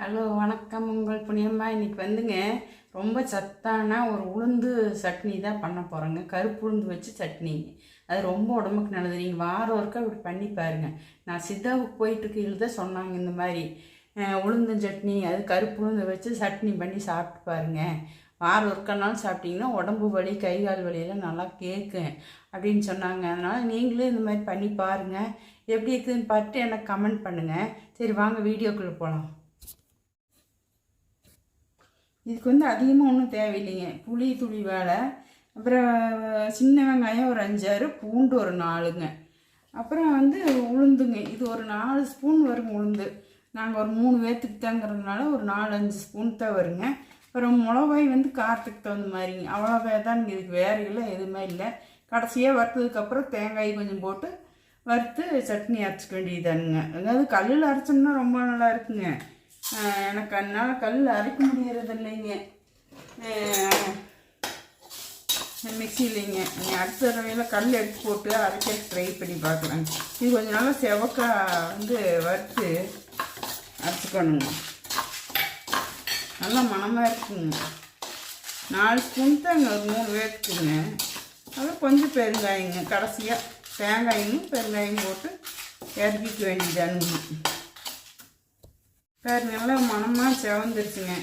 Hello வணக்கம். உங்கள் புண்ணியம்மா இன்றைக்கி வந்துங்க. ரொம்ப சத்தான ஒரு உளுந்து சட்னி தான் பண்ண போகிறேங்க கருப்பு உளுந்து வச்சு சட்னி. அது ரொம்ப உடம்புக்கு நல்லது. நீங்கள் வாரம் ஒருக்கா இப்படி பண்ணி பாருங்கள் நான் சித்தாவுக்கு போயிட்டு தான் சொன்னாங்க இந்த மாதிரி உளுந்து சட்னி அது கருப்பு உளுந்து வச்சு சட்னி பண்ணி சாப்பிட்டு பாருங்கள் வாரம் ஒருக்கனாலும் சாப்பிட்டிங்கன்னா உடம்பு வலி கை கால் வலியெல்லாம் நல்லா கேட்கும் அப்படின்னு சொன்னாங்க. அதனால் நீங்களும் இந்த மாதிரி பண்ணி பாருங்கள் எப்படி இருக்குதுன்னு பார்த்துட்டு எனக்கு கமெண்ட் பண்ணுங்கள் சரி வாங்க வீடியோக்குள்ளே போகலாம் இதுக்கு வந்து அதிகமாக ஒன்றும் தேவையில்லைங்க. புளி துளி வேலை. அப்புறம் சின்ன வெங்காயம் ஒரு அஞ்சாறு பூண்டு ஒரு நாலுங்க. அப்புறம் வந்து உளுந்துங்க. இது ஒரு நாலு ஸ்பூன் வரும் உளுந்து. நாங்கள் ஒரு மூணு பேர்த்துக்கு தாங்கிறதுனால ஒரு நாலு அஞ்சு ஸ்பூன் தான் வருங்க. அப்புறம் மிளகாய் வந்து காரத்துக்கு தகுந்த மாதிரிங்க. அவ்வளோவே தான் இதுக்கு வேறு இல்லை எதுவுமே இல்லை. கடைசியாக வறுத்ததுக்கப்புறம் தேங்காய் கொஞ்சம் போட்டு வறுத்து சட்னி அரைச்சிக்க வேண்டியதானுங்க அதாவது கல்லில் அரைச்சோம்னா ரொம்ப நல்லா இருக்குங்க. எனக்கு அதனால் கல் அரைக்க முடியறது இல்லைங்க மிக்சியிலைங்க. நீ அடுத்த தடவையில் கல் எடுத்து போட்டு அரைக்க ட்ரை பண்ணி பார்க்கலாங்க இது கொஞ்சம் நாள் செவக்கா வந்து வறுத்து அரைச்சிக்கணுங்க. நல்லா மனமாக இருக்குங்க. நாலு ஸ்பூன் தாங்க ஒரு மூணு பேர்த்துக்குங்க அப்புறம் கொஞ்சம் பெருங்காயங்க கடைசியாக தேங்காயும் பெருங்காயம் போட்டு இறக்கிக்க வேண்டியதானுங்க சார் நல்லா மனமாக செவந்துருச்சுங்க.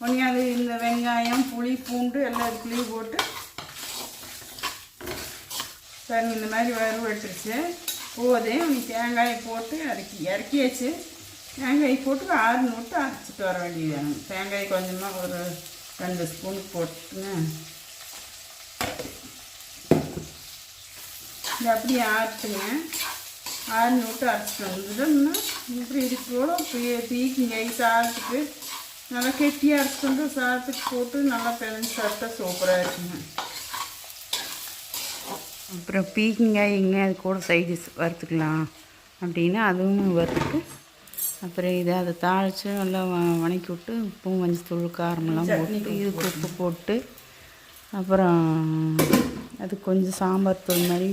உடனே அது இந்த வெங்காயம் புளி பூண்டு எல்லாம் இதுக்குள்ளேயும் போட்டு பாருங்க இந்த மாதிரி வறுவட்டுருச்சு போதும் நீ தேங்காயை போட்டு இறக்கி இறக்கியாச்சு. தேங்காய் போட்டு ஆறு விட்டு அரைச்சிட்டு வர வேண்டியது தேங்காய் கொஞ்சமாக ஒரு ரெண்டு ஸ்பூன் போட்டுங்க. இது அப்படியே ஆறுனு விட்டு அரைச்சிட்டு வந்துட்டோம்னா இப்படி இதுக்கூட பீக்கிங்காய் சாதத்துக்கு நல்லா கெட்டியாக அரைச்சிட்டு வந்து சாதத்துக்கு போட்டு நல்லா பிழைஞ்சு சாப்பிட்டா சூப்பராக இருக்குங்க. அப்புறம் பீக்கிங்காய்ங்க அது கூட சைடிஸ் வறுத்துக்கலாம் அப்படின்னா அதுவும் வறுத்துட்டு அப்புறம் இதை அதை தாளித்து நல்லா வணக்கி விட்டு உப்பும் மஞ்சத்தூள் காரமெல்லாம் போட்டு இதுக்கு உப்பு போட்டு அப்புறம் அது கொஞ்சம் சாம்பார் தூள் மாதிரி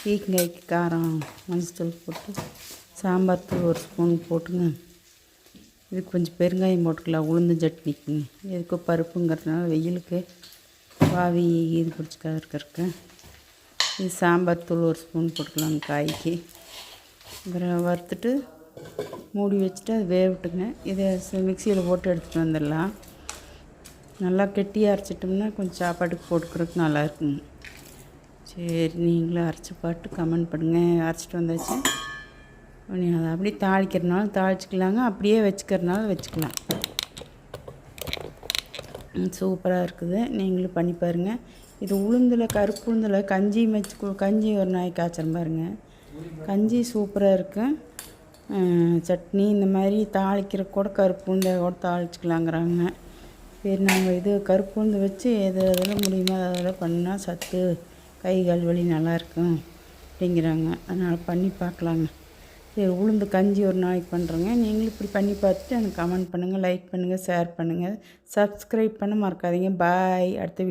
பீக்கங்காய்க்கு காரம் மஞ்சத்தூள் போட்டு சாம்பார் தூள் ஒரு ஸ்பூன் போட்டுங்க. இதுக்கு கொஞ்சம் பெருங்காயம் போட்டுக்கலாம் உளுந்து சட்னிக்குங்க இதுக்கு பருப்புங்கிறதுனால வெயிலுக்கு பாவி இது பிடிச்சிக்காத இருக்கிறதுக்கு. இது சாம்பார் தூள் ஒரு ஸ்பூன் போட்டுக்கலாம் காய்க்கு. அப்புறம் வறுத்துட்டு மூடி வச்சுட்டு அது விட்டுங்க இதை மிக்சியில் போட்டு எடுத்துகிட்டு வந்துடலாம். நல்லா கெட்டியாக அரைச்சிட்டோம்னா கொஞ்சம் சாப்பாட்டுக்கு போட்டுக்கிறதுக்கு நல்லா இருக்குங்க. சரி நீங்களும் அரைச்சி பாட்டு கமெண்ட் பண்ணுங்கள் அரைச்சிட்டு வந்தாச்சு. நீ அதை அப்படியே தாளிக்கிறனாலும் தாளிச்சிக்கலாங்க. அப்படியே வச்சுக்கிறனாலும் வச்சுக்கலாம். சூப்பராக இருக்குது. நீங்களும் பண்ணி பாருங்கள் இது உளுந்தில் கருப்பு உளுந்தில் கஞ்சி வச்சு கு- கஞ்சி ஒரு நாய் காய்ச்சல் பாருங்க. கஞ்சி சூப்பராக இருக்குது சட்னி இந்த மாதிரி தாளிக்கிற கூட கருப்பு உளுந்தை கூட தாளிச்சிக்கலாங்கிறாங்க. சரி நாங்கள் இது கருப்பு உளுந்து வச்சு எது எதெல்லாம் முடியுமோ அதெல்லாம் பண்ணால் சத்து. கை கால் வலி நல்லாயிருக்கும் அப்படிங்கிறாங்க. அதனால் பண்ணி பார்க்கலாங்க. சரி உளுந்து கஞ்சி ஒரு நாளைக்கு பண்ணுறேங்க நீங்களும் இப்படி பண்ணி பார்த்துட்டு எனக்கு கமெண்ட் பண்ணுங்கள் லைக் பண்ணுங்கள் ஷேர் பண்ணுங்கள் சப்ஸ்கிரைப் பண்ண மறக்காதீங்க. பாய் அடுத்த வீடியோ